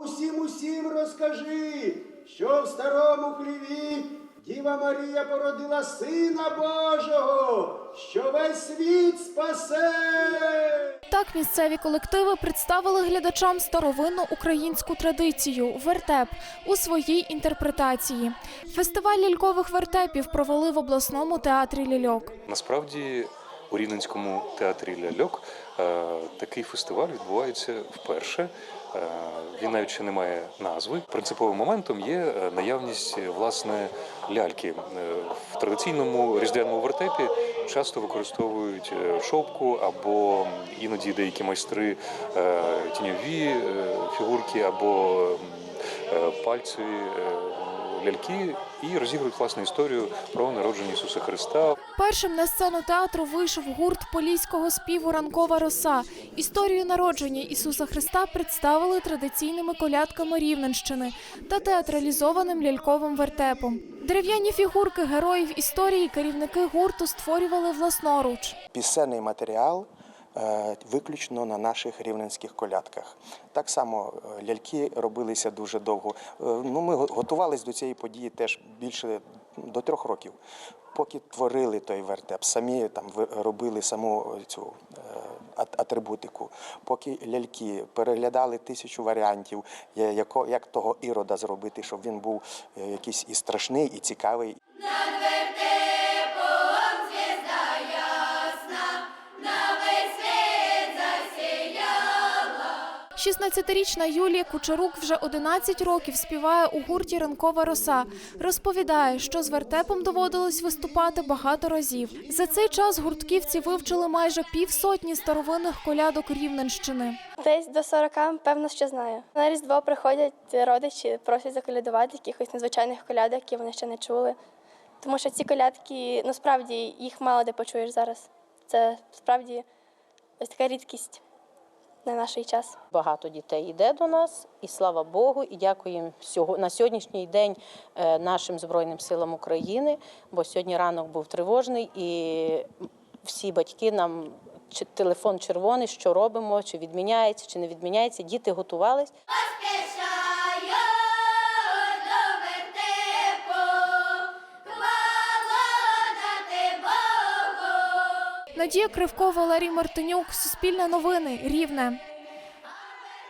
Усім усім розкажи, що в старому хліві Діва Марія породила Сина Божого, що весь світ спасе. Так місцеві колективи представили глядачам старовинну українську традицію вертеп у своїй інтерпретації. Фестиваль лялькових вертепів провели в обласному театрі ляльок. Насправді у Рівненському театрі ляльок е, такий фестиваль відбувається вперше. Е, Він навіть ще не має назви. Принциповим моментом є е, наявність е, власне ляльки. В традиційному різдвяному вертепі часто використовують шопку або іноді деякі майстри тіньові фігурки або пальці. е, Ляльки і розігрують власне історію про народження Ісуса Христа. Першим на сцену театру вийшов гурт поліського співу Ранкова роса. Історію народження Ісуса Христа представили традиційними колядками Рівненщини та театралізованим ляльковим вертепом. Дерев'яні фігурки героїв історії керівники гурту створювали власноруч. пісенний матеріал е, виключно на наших рівненських колядках. Так само е, ляльки робилися дуже довго. Е, Ну, ми го- готувались до цієї події теж більше до трьох років. Поки творили той вертеп, самі там робили саму цю е, атрибутику, поки ляльки переглядали тисячу варіантів, як того ірода зробити, щоб він був е, якийсь і страшний, і цікавий, 16-річна Юлія Кучерук вже 11 років співає у гурті Ранкова роса. Розповідає, що з вертепом доводилось виступати багато разів. За цей час гуртківці вивчили майже півсотні старовинних колядок Рівненщини. Десь до 40, певно, ще знаю. На Різдво приходять родичі, просять заколядувати якихось незвичайних колядок, які вони ще не чули. Тому що ці колядки, насправді їх мало де почуєш зараз. Це справді ось така рідкість на наш час. Багато дітей йде до нас, і слава Богу, і дякуємо на сьогоднішній день е, нашим Збройним силам України, бо сьогодні ранок був тривожний, і всі батьки нам телефон червоний, що робимо, чи відміняється, чи не відміняється. Діти готувались. Надія Кривко, Валерій Мартинюк, Суспільне новини, Рівне.